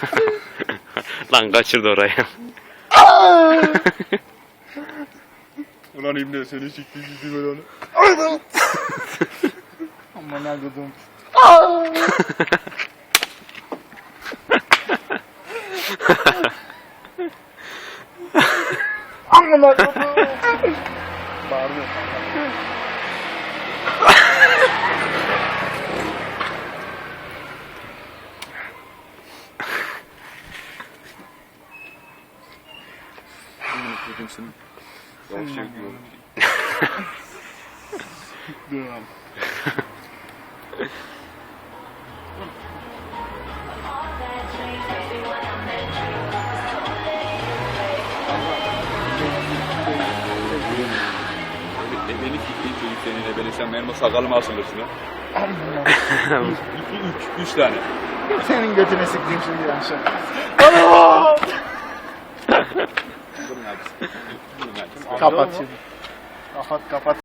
Lan kaçırdı orayı. Ulan İbni seni sikti sikti ben onu. Aman akıdım. Aman akıdım. Bağırdı. Çekiyor. Dur abi. E, beni siktiğin çocuk seninle beni sen benim o sakalıma asılırsın ha. İki, üç, üç tane. Senin götüne siktiğim şimdi. Durun abi. Kapat şimdi. Kapat kapat.